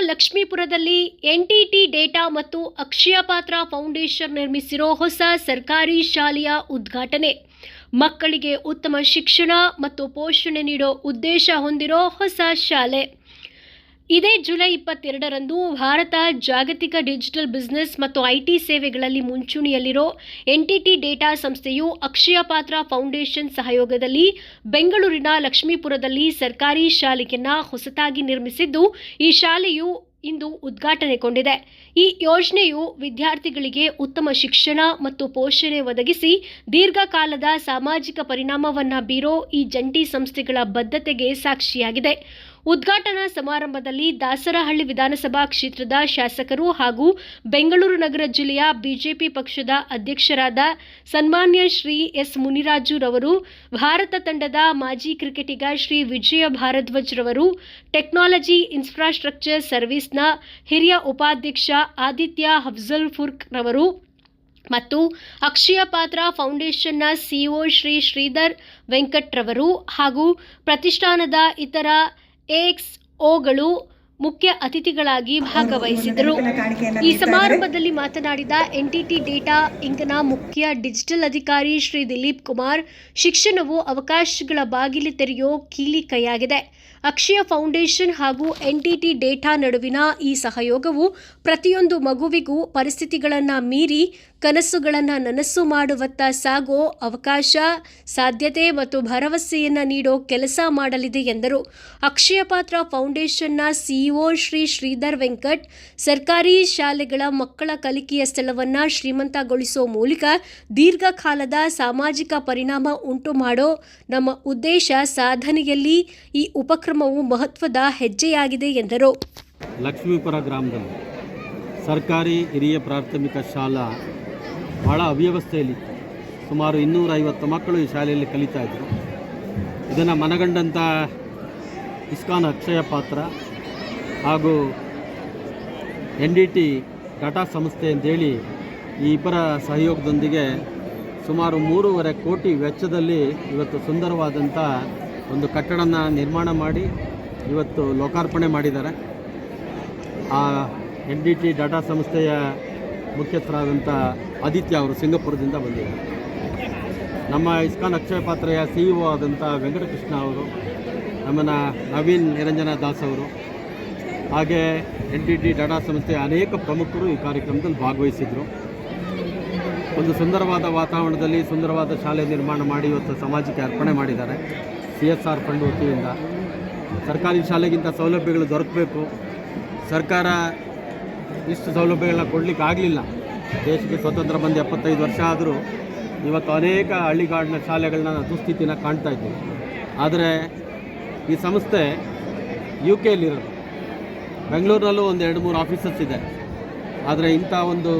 ಲಕ್ಷ್ಮೀಪುರದಲ್ಲಿ entity data ಮತ್ತು ಅಕ್ಷಯ ಪಾತ್ರ foundation ನಿರ್ಮಿಸಿರೋ ಹೊಸ ಸರ್ಕಾರಿ ಶಾಲೆಯ ಉದ್ಘಾಟನೆ. ಮಕ್ಕಳಿಗೆ ಉತ್ತಮ ಶಿಕ್ಷಣ ಮತ್ತು ಪೋಷಣೆ ನೀಡೋ ಉದ್ದೇಶ ಹೊಂದಿರೋ ಹೊಸ ಶಾಲೆ. ಇದೇ ಜುಲೈ ಇಪ್ಪತ್ತೆರಡರಂದು ಭಾರತ ಜಾಗತಿಕ ಡಿಜಿಟಲ್ ಬಿಸ್ನೆಸ್ ಮತ್ತು ಐಟಿ ಸೇವೆಗಳಲ್ಲಿ ಮುಂಚೂಣಿಯಲ್ಲಿರೋ ಎನ್ಟಿಟಿ ಡೇಟಾ ಸಂಸ್ಥೆಯು ಅಕ್ಷಯ ಪಾತ್ರ ಫೌಂಡೇಶನ್ ಸಹಯೋಗದಲ್ಲಿ ಬೆಂಗಳೂರಿನ ಲಕ್ಷ್ಮೀಪುರದಲ್ಲಿ ಸರ್ಕಾರಿ ಶಾಲೆಯನ್ನ ಹೊಸತಾಗಿ ನಿರ್ಮಿಸಿದ್ದು, ಈ ಶಾಲೆಯು ಇಂದು ಉದ್ಘಾಟನೆಗೊಂಡಿದೆ. ಈ ಯೋಜನೆಯು ವಿದ್ಯಾರ್ಥಿಗಳಿಗೆ ಉತ್ತಮ ಶಿಕ್ಷಣ ಮತ್ತು ಪೋಷಣೆ ಒದಗಿಸಿ ದೀರ್ಘಕಾಲದ ಸಾಮಾಜಿಕ ಪರಿಣಾಮವನ್ನು ಬೀರೋ ಈ ಜಂಟಿ ಸಂಸ್ಥೆಗಳ ಬದ್ಧತೆಗೆ ಸಾಕ್ಷಿಯಾಗಿದೆ. ಉದ್ಘಾಟನಾ ಸಮಾರಂಭದಲ್ಲಿ ದಾಸರಹಳ್ಳಿ ವಿಧಾನಸಭಾ ಕ್ಷೇತ್ರದ ಶಾಸಕರು ಹಾಗೂ ಬೆಂಗಳೂರು ನಗರ ಜಿಲ್ಲೆಯ ಬಿಜೆಪಿ ಪಕ್ಷದ ಅಧ್ಯಕ್ಷರಾದ ಸನ್ಮಾನ್ಯ ಶ್ರೀ ಎಸ್ ಮುನಿರಾಜುರವರು, ಭಾರತ ತಂಡದ ಮಾಜಿ ಕ್ರಿಕೆಟಿಗ ಶ್ರೀ ವಿಜಯ ಭಾರದ್ವಾಜ್ ರವರು ಟೆಕ್ನಾಲಜಿ ಇನ್ಫ್ರಾಸ್ಟ್ರಕ್ಚರ್ ಸರ್ವಿಸ್ನ ಹಿರಿಯ ಉಪಾಧ್ಯಕ್ಷ ಆದಿತ್ಯ ಹಫ್ಜಲ್ ಫುರ್ಕ್ ರವರು ಮತ್ತು ಅಕ್ಷಯ ಪಾತ್ರ ಫೌಂಡೇಶನ್ನ ಸಿಇಒ ಶ್ರೀ ಶ್ರೀಧರ್ ವೆಂಕಟ್ರವರು ಹಾಗೂ ಪ್ರತಿಷ್ಠಾನದ ಇತರ ಎಕ್ಸ್ಒಗಳು ಮುಖ್ಯ ಅತಿಥಿಗಳಾಗಿ ಭಾಗವಹಿಸಿದರು ಈ ಸಮಾರಂಭದಲ್ಲಿ ಮಾತನಾಡಿದ ಎನ್ಟಿಟಿ ಡೇಟಾ ಇಂಕ್ನ ಮುಖ್ಯ ಡಿಜಿಟಲ್ ಅಧಿಕಾರಿ ಶ್ರೀ ದಿಲೀಪ್ ಕುಮಾರ್, ಶಿಕ್ಷಣವು ಅವಕಾಶಗಳ ಬಾಗಿಲು ತೆರೆಯೋ ಕೀಲಿ ಕೈಯಾಗಿದೆ. ಅಕ್ಷಯ ಫೌಂಡೇಶನ್ ಹಾಗೂ ಎನ್ಟಿಟಿ ಡೇಟಾ ನಡುವಿನ ಈ ಸಹಯೋಗವು ಪ್ರತಿಯೊಂದು ಮಗುವಿಗೂ ಪರಿಸ್ಥಿತಿಗಳನ್ನು ಮೀರಿ ಕನಸುಗಳನ್ನು ನನಸು ಮಾಡುವತ್ತ ಸಾಗೋ ಅವಕಾಶ, ಸಾಧ್ಯತೆ ಮತ್ತು ಭರವಸೆಯನ್ನು ನೀಡೋ ಕೆಲಸ ಮಾಡಲಿದೆ ಎಂದರು. ಅಕ್ಷಯ ಪಾತ್ರ ಫೌಂಡೇಶನ್ನ ಸಿಇಒ ಶ್ರೀ ಶ್ರೀಧರ್ ವೆಂಕಟ್, ಸರ್ಕಾರಿ ಶಾಲೆಗಳ ಮಕ್ಕಳ ಕಲಿಕೆಯ ಸ್ಥಳವನ್ನು ಶ್ರೀಮಂತಗೊಳಿಸೋ ಮೂಲಕ ದೀರ್ಘಕಾಲದ ಸಾಮಾಜಿಕ ಪರಿಣಾಮ ಉಂಟು ಮಾಡೋ ನಮ್ಮ ಉದ್ದೇಶ ಸಾಧನೆಯಲ್ಲಿ ಈ ಉಪಕ್ರಮವು ಮಹತ್ವದ ಹೆಜ್ಜೆಯಾಗಿದೆ ಎಂದರು. ಲಕ್ಷ್ಮೀಪುರ ಗ್ರಾಮದಲ್ಲಿ ಸರ್ಕಾರಿ ಹಿರಿಯ ಪ್ರಾಥಮಿಕ ಶಾಲಾ ಭಾಳ ಅವ್ಯವಸ್ಥೆಯಲ್ಲಿ ಸುಮಾರು ಇನ್ನೂರೈವತ್ತು ಮಕ್ಕಳು ಈ ಶಾಲೆಯಲ್ಲಿ ಕಲಿತಾ ಇದ್ದರು ಇದನ್ನು ಮನಗಂಡಂಥ ಇಸ್ಕಾನ್ ಅಕ್ಷಯ ಪಾತ್ರ ಹಾಗೂ ಎನ್ ಡಿ ಟಿ ಟಾಟಾ ಸಂಸ್ಥೆ ಅಂತೇಳಿ ಈ ಇಬ್ಬರ ಸಹಯೋಗದೊಂದಿಗೆ ಸುಮಾರು ಮೂರುವರೆ ಕೋಟಿ ವೆಚ್ಚದಲ್ಲಿ ಇವತ್ತು ಸುಂದರವಾದಂಥ ಒಂದು ಕಟ್ಟಡನ ನಿರ್ಮಾಣ ಮಾಡಿ ಇವತ್ತು ಲೋಕಾರ್ಪಣೆ ಮಾಡಿದ್ದಾರೆ. ಆ ಎನ್ ಡಿ ಟಿ ಡಾಟಾ ಸಂಸ್ಥೆಯ ಮುಖ್ಯಸ್ಥರಾದಂಥ ಆದಿತ್ಯ ಅವರು ಸಿಂಗಪುರದಿಂದ ಬಂದಿದ್ದಾರೆ. ನಮ್ಮ ಇಸ್ಕಾನ್ ಅಕ್ಷಯ ಪಾತ್ರೆಯ ಸಿ ಇ ಒ ಆದಂಥ ವೆಂಕಟಕೃಷ್ಣ ಅವರು, ನಮ್ಮನ್ನ ನವೀನ್ ನಿರಂಜನ ದಾಸ್ ಅವರು, ಹಾಗೆ ಎನ್ ಟಿ ಟಿ ಡಾಟಾ ಸಂಸ್ಥೆಯ ಅನೇಕ ಪ್ರಮುಖರು ಈ ಕಾರ್ಯಕ್ರಮದಲ್ಲಿ ಭಾಗವಹಿಸಿದರು. ಒಂದು ಸುಂದರವಾದ ವಾತಾವರಣದಲ್ಲಿ ಸುಂದರವಾದ ಶಾಲೆ ನಿರ್ಮಾಣ ಮಾಡಿ ಇವತ್ತು ಸಮಾಜಕ್ಕೆ ಅರ್ಪಣೆ ಮಾಡಿದ್ದಾರೆ. ಸಿ ಎಸ್ ಆರ್ ಫಂಡ್ ವತಿಯಿಂದ ಸರ್ಕಾರಿ ಶಾಲೆಗಿಂತ ಸೌಲಭ್ಯಗಳು ದೊರಕಬೇಕು. ಸರ್ಕಾರ ಇಷ್ಟು ಸೌಲಭ್ಯಗಳನ್ನ ಕೊಡಲಿಕ್ಕೆ ಆಗಲಿಲ್ಲ. ದೇಶಕ್ಕೆ ಸ್ವತಂತ್ರ ಬಂದು ಎಪ್ಪತ್ತೈದು ವರ್ಷ ಆದರೂ ಇವತ್ತು ಅನೇಕ ಹಳ್ಳಿಗಾಡಿನ ಶಾಲೆಗಳನ್ನ ದುಸ್ಥಿತಿನ ಕಾಣ್ತಾ ಇದ್ದೀವಿ. ಆದರೆ ಈ ಸಂಸ್ಥೆ ಯು ಕೆಯಲ್ಲಿರೋದು ಬೆಂಗಳೂರಿನಲ್ಲೂ ಒಂದು ಎರಡು ಮೂರು ಆಫೀಸಸ್ ಇದೆ. ಆದರೆ ಇಂಥ ಒಂದು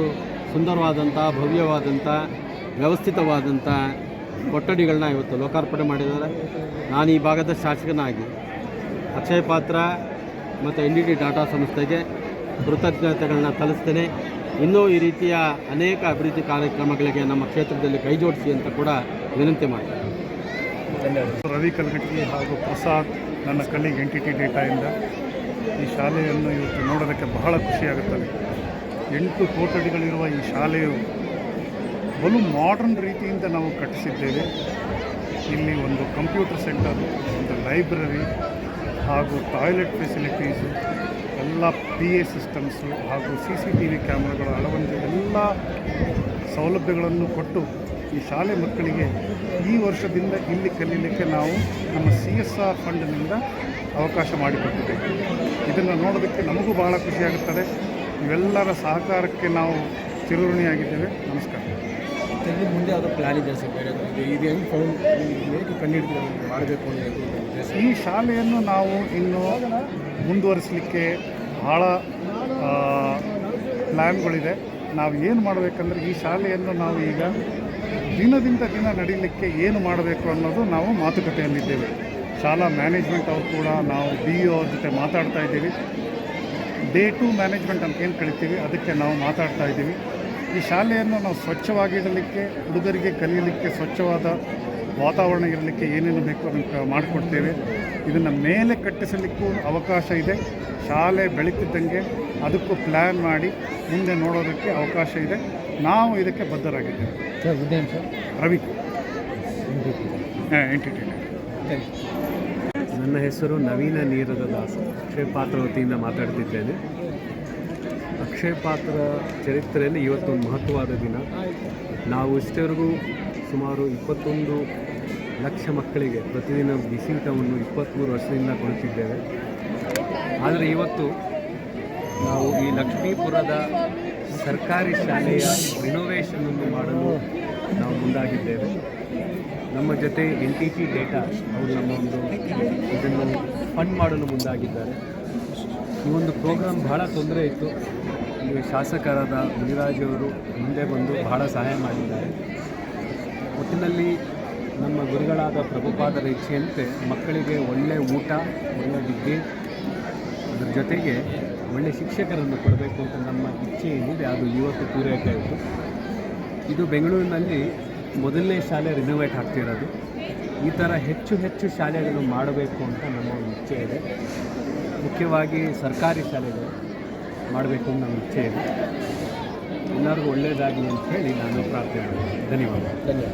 ಸುಂದರವಾದಂಥ, ಭವ್ಯವಾದಂಥ, ವ್ಯವಸ್ಥಿತವಾದಂಥ ಕೊಠಡಿಗಳನ್ನ ಇವತ್ತು ಲೋಕಾರ್ಪಣೆ ಮಾಡಿದ್ದಾರೆ. ನಾನು ಈ ಭಾಗದ ಶಾಸಕನಾಗಿ ಅಕ್ಷಯ ಪಾತ್ರ ಮತ್ತು ಎನ್ ಡಿ ಟಿ ಡಾಟಾ ಸಂಸ್ಥೆಗೆ ಕೃತಜ್ಞತೆಗಳನ್ನ ತಲಿಸ್ತೇನೆ ಇನ್ನೂ ಈ ರೀತಿಯ ಅನೇಕ ಅಭಿವೃದ್ಧಿ ಕಾರ್ಯಕ್ರಮಗಳಿಗೆ ನಮ್ಮ ಕ್ಷೇತ್ರದಲ್ಲಿ ಕೈಜೋಡಿಸಿ ಅಂತ ಕೂಡ ವಿನಂತಿ ಮಾಡ್ತೇನೆ. ರವಿ ಕಲ್ಗಟ್ಟಿ ಹಾಗೂ ಪ್ರಸಾದ್ ನನ್ನ ಕಲ್ಲಿಗೆ ಎನ್ ಟಿ ಟಿ ಡೇಟಾಯಿಂದ ಈ ಶಾಲೆಯನ್ನು ಇವತ್ತು ನೋಡೋದಕ್ಕೆ ಬಹಳ ಖುಷಿಯಾಗುತ್ತದೆ ಎಂಟು ಕೋಟಡಿಗಳಿರುವ ಈ ಶಾಲೆಯು ಬಲು ಮಾಡರ್ನ್ ರೀತಿಯಿಂದ ನಾವು ಕಟ್ಟಿಸಿದ್ದೇವೆ. ಇಲ್ಲಿ ಒಂದು ಕಂಪ್ಯೂಟರ್ ಸೆಂಟರ್ ಒಂದು ಲೈಬ್ರರಿ ಹಾಗೂ ಟಾಯ್ಲೆಟ್ ಫೆಸಿಲಿಟೀಸು ಎಲ್ಲ ಪಿ ಎ ಸಿಸ್ಟಮ್ಸು ಹಾಗೂ ಸಿ ಸಿ ಟಿ ವಿ ಕ್ಯಾಮ್ರಾಗಳ ಅಳವಡಿಕೆ, ಎಲ್ಲ ಸೌಲಭ್ಯಗಳನ್ನು ಕೊಟ್ಟು ಈ ಶಾಲೆ ಮಕ್ಕಳಿಗೆ ಈ ವರ್ಷದಿಂದ ಇಲ್ಲಿ ಕಲೀಲಿಕ್ಕೆ ನಾವು ನಮ್ಮ ಸಿ ಎಸ್ ಆರ್ ಫಂಡ್ನಿಂದ ಅವಕಾಶ ಮಾಡಿಕೊಟ್ಟಿದ್ದೇವೆ. ಇದನ್ನು ನೋಡೋದಕ್ಕೆ ನಮಗೂ ಬಹಳ ಖುಷಿಯಾಗುತ್ತದೆ ಇವೆಲ್ಲರ ಸಹಕಾರಕ್ಕೆ ನಾವು ಚಿರಋಣಿಯಾಗಿದ್ದೇವೆ. ನಮಸ್ಕಾರ. ತೆಗೆದು ಮುಂದೆ ಯಾವುದೋ ಪ್ಲಾನ್ ಇದೆ ಸರ್, ಬೇರೆ ಇದು. ಹೆಂಗೆ ಫೌಂಡ್ ಹೇಗೆ ಮಾಡಬೇಕು ಅಂತ ಈ ಶಾಲೆಯನ್ನು ನಾವು ಇನ್ನು ಮುಂದುವರಿಸಲಿಕ್ಕೆ ಭಾಳ ಪ್ಲ್ಯಾನ್ಗಳಿದೆ ನಾವು ಏನು ಮಾಡಬೇಕಂದ್ರೆ ಈ ಶಾಲೆಯನ್ನು ನಾವು ಈಗ ದಿನದಿಂದ ದಿನ ನಡೀಲಿಕ್ಕೆ ಏನು ಮಾಡಬೇಕು ಅನ್ನೋದು ನಾವು ಮಾತುಕತೆಯಲ್ಲಿದ್ದೇವೆ. ಶಾಲಾ ಮ್ಯಾನೇಜ್ಮೆಂಟ್ ಅವ್ರು ಕೂಡ ನಾವು ಬಿ ಇ ಅವ್ರ ಜೊತೆ ಮಾತಾಡ್ತಾ ಇದ್ದೀವಿ. ಡೇ ಟು ಮ್ಯಾನೇಜ್ಮೆಂಟ್ ಅಂತ ಏನು ಕಳಿತೀವಿ ಅದಕ್ಕೆ ನಾವು ಮಾತಾಡ್ತಾ ಇದ್ದೀವಿ. ಈ ಶಾಲೆಯನ್ನು ನಾವು ಸ್ವಚ್ಛವಾಗಿಡಲಿಕ್ಕೆ ಹುಡುಗರಿಗೆ ಕಲಿಯಲಿಕ್ಕೆ ಸ್ವಚ್ಛವಾದ ವಾತಾವರಣ ಇರಲಿಕ್ಕೆ ಏನೇನು ಬೇಕು ಅದನ್ನು ಮಾಡಿಕೊಡ್ತೇವೆ. ಇದನ್ನು ಮೇಲೆ ಕಟ್ಟಿಸಲಿಕ್ಕೂ ಅವಕಾಶ ಇದೆ. ಶಾಲೆ ಬೆಳೀತಿದ್ದಂಗೆ ಅದಕ್ಕೂ ಪ್ಲ್ಯಾನ್ ಮಾಡಿ ಮುಂದೆ ನೋಡೋದಕ್ಕೆ ಅವಕಾಶ ಇದೆ. ನಾವು ಇದಕ್ಕೆ ಬದ್ಧರಾಗಿದ್ದೇವೆ. Sir Udayan sir. ರವಿ. ಎಂಟಿಟೇಟ್ ನನ್ನ ಹೆಸರು ನವೀನ ನೀರದ ದಾಸ್. ಶ್ರೀ ಪಾತ್ರವತಿಯಿಂದ ಮಾತಾಡ್ತಿದ್ದೇನೆ. ಅಕ್ಷಯ ಪಾತ್ರ ಚರಿತ್ರೆಯಲ್ಲಿ ಇವತ್ತೊಂದು ಮಹತ್ವವಾದ ದಿನ. ನಾವು ಇಷ್ಟವರೆಗೂ ಸುಮಾರು ಇಪ್ಪತ್ತೊಂದು ಲಕ್ಷ ಮಕ್ಕಳಿಗೆ ಪ್ರತಿದಿನ ಬಿಸಿಯೂಟವನ್ನು ಇಪ್ಪತ್ತ್ಮೂರು ವರ್ಷದಿಂದ ಕೊಡುತ್ತಿದ್ದೇವೆ. ಆದರೆ ಇವತ್ತು ನಾವು ಈ ಲಕ್ಷ್ಮೀಪುರದ ಸರ್ಕಾರಿ ಶಾಲೆಯ ರಿನೋವೇಷನನ್ನು ಮಾಡಲು ನಾವು ಮುಂದಾಗಿದ್ದೇವೆ. ನಮ್ಮ ಜೊತೆ ಎನ್ ಟಿ ಪಿ ಡೇಟಾ ಅವರು ನಮ್ಮ ಒಂದು ಇದನ್ನು ಫಂಡ್ ಮಾಡಲು ಮುಂದಾಗಿದ್ದಾರೆ. ಈ ಒಂದು ಪ್ರೋಗ್ರಾಮ್ ಬಹಳ ತೊಂದರೆ ಇತ್ತು. ಇಲ್ಲಿ ಶಾಸಕರಾದ ಮುನಿರಾಜ್ ಅವರು ಮುಂದೆ ಬಂದು ಬಹಳ ಸಹಾಯ ಮಾಡಿದ್ದಾರೆ. ಒಟ್ಟಿನಲ್ಲಿ ನಮ್ಮ ಗುರುಗಳಾದ ಪ್ರಭುಪಾದರ ಇಚ್ಛೆಯಂತೆ ಮಕ್ಕಳಿಗೆ ಒಳ್ಳೆಯ ಊಟ ಒಳ್ಳೆಯ ವಿದ್ಯೆ, ಅದರ ಜೊತೆಗೆ ಒಳ್ಳೆಯ ಶಿಕ್ಷಕರನ್ನು ಕೊಡಬೇಕು ಅಂತ ನಮ್ಮ ಇಚ್ಛೆ ಏನಿದೆ, ಅದು ಇವತ್ತು ಪೂರೈಕೆ ಆಯಿತು. ಇದು ಬೆಂಗಳೂರಿನಲ್ಲಿ ಮೊದಲನೇ ಶಾಲೆ ರಿನೋವೇಟ್ ಆಗ್ತಿರೋದು ಈ ಥರ ಹೆಚ್ಚು ಹೆಚ್ಚು ಶಾಲೆಗಳು ಮಾಡಬೇಕು ಅಂತ ನಮ್ಮ ಇಚ್ಛೆ ಇದೆ. ಮುಖ್ಯವಾಗಿ ಸರ್ಕಾರಿ ಶಾಲೆಗಳು. ಮಾಡಬೇಕು ಅಂತ ನಮ್ಮ ಇಚ್ಛೆ ಇದೆ ಎಲ್ಲರಿಗೂ ಒಳ್ಳೆಯದಾಗಲಿ ಅಂತ ಹೇಳಿ ನಾನು ಪ್ರಾರ್ಥನೆ ಮಾಡ್ತೀನಿ. ಧನ್ಯವಾದ. ಧನ್ಯವಾದ.